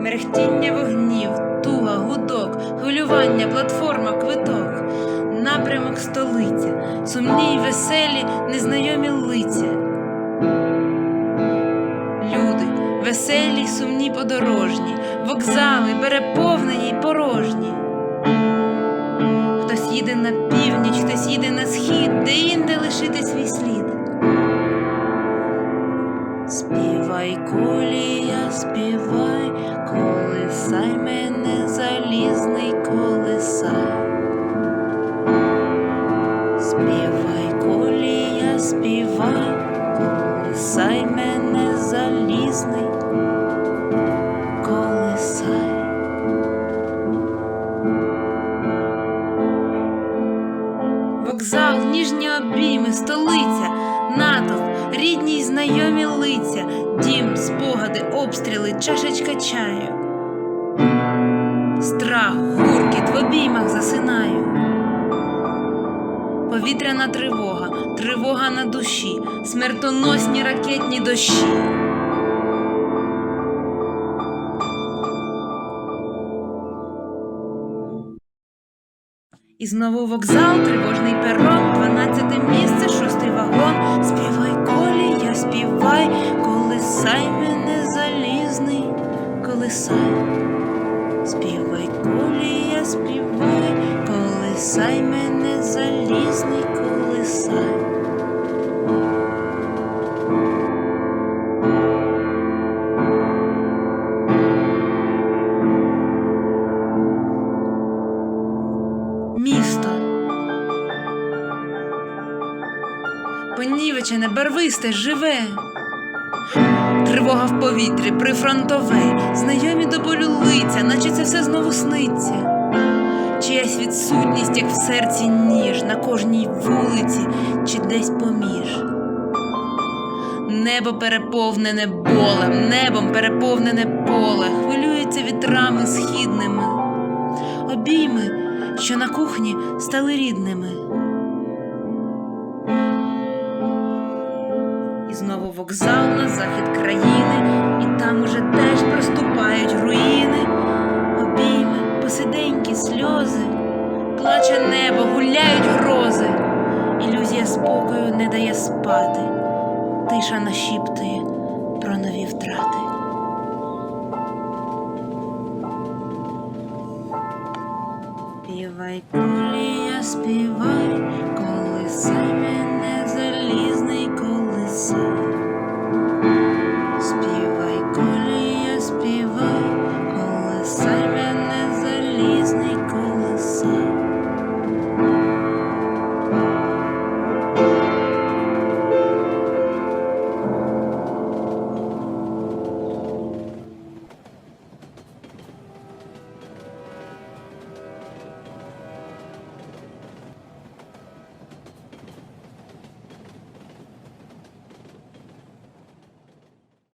мерехтіння вогнів, туга, гудок, хвилювання, платформа, квиток, напрямок столиця, сумні й веселі, незнайомі лиця. Люди, веселі сумні подорожні, вокзали переповнені й порожні. Хтось їде на північ, хтось їде на схід, де інде лишити свій слід. Співай, колія, співай, колисай мене залізний колисай. Співай, колія, співай, колисай мене залізний колисай. Вокзал, ніжні обійми, столиця, знайомі лиця, дім, спогади, обстріли, чашечка чаю. Страх, гуркіт в обіймах засинаю. Повітряна тривога, тривога на душі, смертоносні ракетні дощі. І знову вокзал, тривожний перон, дванадцяте місце, шостий вагон. Я співай, колисай мене залізний, колисай. Співай колі, я співай, колисай мене залізний, колисай. Місто. Понівечене, барвисте, живе. Тривога в повітрі, прифронтове, знайомі до болю лиця, наче це все знову сниться. Чиясь відсутність, як в серці ніж, на кожній вулиці чи десь поміж. Небо переповнене болем, небом переповнене поле, хвилюється вітрами східними. Обійми, що на кухні стали рідними. Вокзал на захід країни, і там уже теж проступають руїни, обійми, посиденькі сльози, плаче небо, гуляють грози, ілюзія спокою не дає спати, тиша нашіптує про нові втрати. Співай, колія, співай, колисай мене залізний колисай.